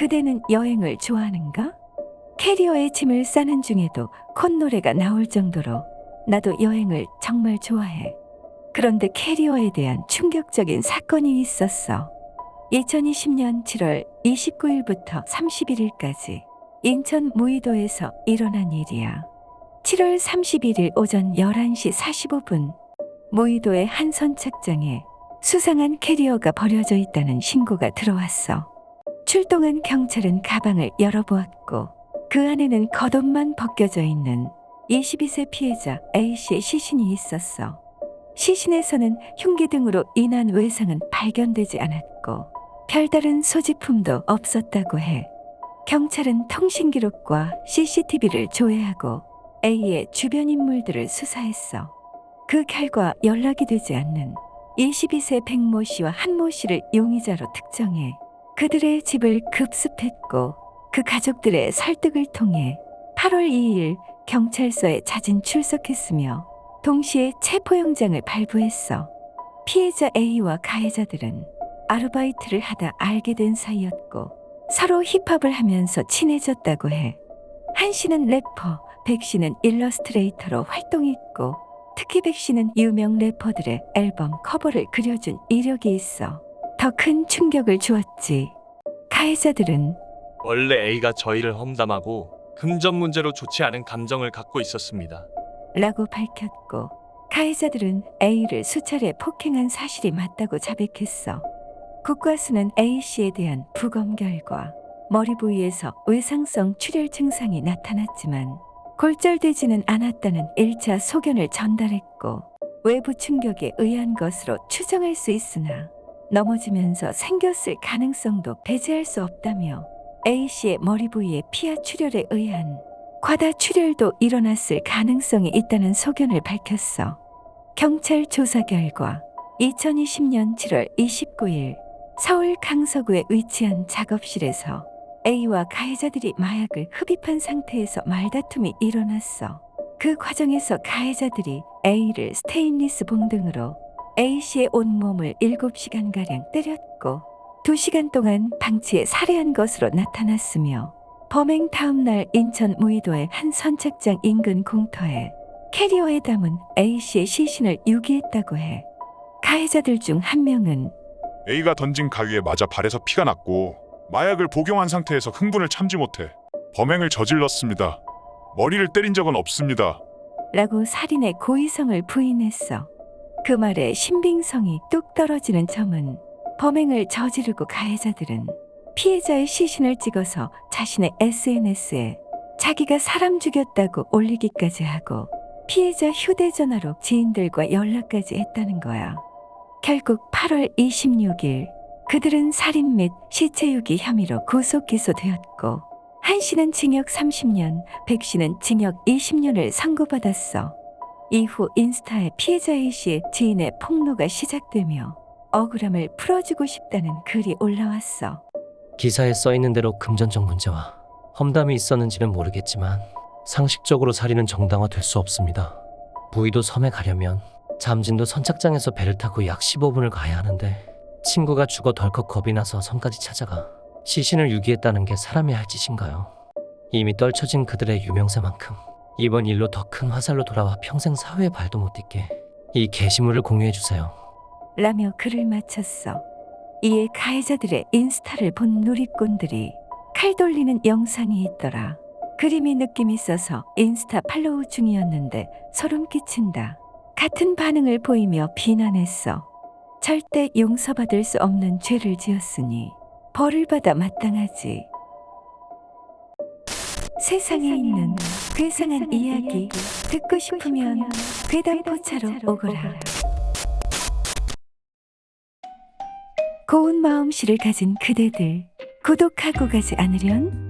그대는 여행을 좋아하는가? 캐리어에 짐을 싸는 중에도 콧노래가 나올 정도로 나도 여행을 정말 좋아해. 그런데 캐리어에 대한 충격적인 사건이 있었어. 2020년 7월 29일부터 31일까지 인천 무의도에서 일어난 일이야. 7월 31일 오전 11시 45분 무의도의 한 선착장에 수상한 캐리어가 버려져 있다는 신고가 들어왔어. 출동한 경찰은 가방을 열어보았고 그 안에는 겉옷만 벗겨져 있는 22세 피해자 A씨의 시신이 있었어. 시신에서는 흉기 등으로 인한 외상은 발견되지 않았고 별다른 소지품도 없었다고 해. 경찰은 통신 기록과 CCTV를 조회하고 A의 주변 인물들을 수사했어. 그 결과 연락이 되지 않는 22세 백모 씨와 한모 씨를 용의자로 특정해 그들의 집을 급습했고 그 가족들의 설득을 통해 8월 2일 경찰서에 자진 출석했으며 동시에 체포영장을 발부했어. 피해자 A와 가해자들은 아르바이트를 하다 알게 된 사이였고 서로 힙합을 하면서 친해졌다고 해. 한 씨는 래퍼, 백 씨는 일러스트레이터로 활동했고 특히 백 씨는 유명 래퍼들의 앨범 커버를 그려준 이력이 있어 더 큰 충격을 주었지. 가해자들은 원래 A가 저희를 험담하고 금전 문제로 좋지 않은 감정을 갖고 있었습니다. 라고 밝혔고 가해자들은 A를 수차례 폭행한 사실이 맞다고 자백했어. 국과수는 A 씨에 대한 부검 결과 머리 부위에서 외상성 출혈 증상이 나타났지만 골절되지는 않았다는 1차 소견을 전달했고 외부 충격에 의한 것으로 추정할 수 있으나 넘어지면서 생겼을 가능성도 배제할 수 없다며 A 씨의 머리 부위의 피하 출혈에 의한 과다 출혈도 일어났을 가능성이 있다는 소견을 밝혔어. 경찰 조사 결과 2020년 7월 29일 서울 강서구에 위치한 작업실에서 A와 가해자들이 마약을 흡입한 상태에서 말다툼이 일어났어. 그 과정에서 가해자들이 A를 스테인리스 봉 등으로 A 씨의 온몸을 7시간가량 때렸고 2시간 동안 방치해 살해한 것으로 나타났으며 범행 다음 날 인천 무의도의 한 선착장 인근 공터에 캐리어에 담은 A 씨의 시신을 유기했다고 해. 가해자들 중 한 명은 A가 던진 가위에 맞아 발에서 피가 났고 마약을 복용한 상태에서 흥분을 참지 못해 범행을 저질렀습니다. 머리를 때린 적은 없습니다. 라고 살인의 고의성을 부인했어. 그 말에 신빙성이 뚝 떨어지는 점은 범행을 저지르고 가해자들은 피해자의 시신을 찍어서 자신의 SNS에 자기가 사람 죽였다고 올리기까지 하고 피해자 휴대전화로 지인들과 연락까지 했다는 거야. 결국 8월 26일 그들은 살인 및 시체 유기 혐의로 구속 기소되었고 한 씨는 징역 30년, 백 씨는 징역 20년을 선고받았어. 이후 인스타에 피해자 A 씨의 지인의 폭로가 시작되며 억울함을 풀어주고 싶다는 글이 올라왔어. 기사에 써 있는 대로 금전적 문제와 험담이 있었는지는 모르겠지만 상식적으로 살인은 정당화될 수 없습니다. 무의도 섬에 가려면 잠진도 선착장에서 배를 타고 약 15분을 가야 하는데 친구가 죽어 덜컥 겁이 나서 섬까지 찾아가 시신을 유기했다는 게 사람이 할 짓인가요? 이미 떨쳐진 그들의 유명세만큼 이번 일로 더 큰 화살로 돌아와 평생 사회에 발도 못 딛게 이 게시물을 공유해 주세요. 라며 글을 마쳤어. 이에 가해자들의 인스타를 본 누리꾼들이 칼 돌리는 영상이 있더라. 그림이 느낌 있어서 인스타 팔로우 중이었는데 소름 끼친다. 같은 반응을 보이며 비난했어. 절대 용서받을 수 없는 죄를 지었으니 벌을 받아 마땅하지. 세상에 있는 괴상한 이야기. 듣고 싶으면 괴담포차로 오거라. 고운 마음씨를 가진 그대들 구독하고 가지 않으련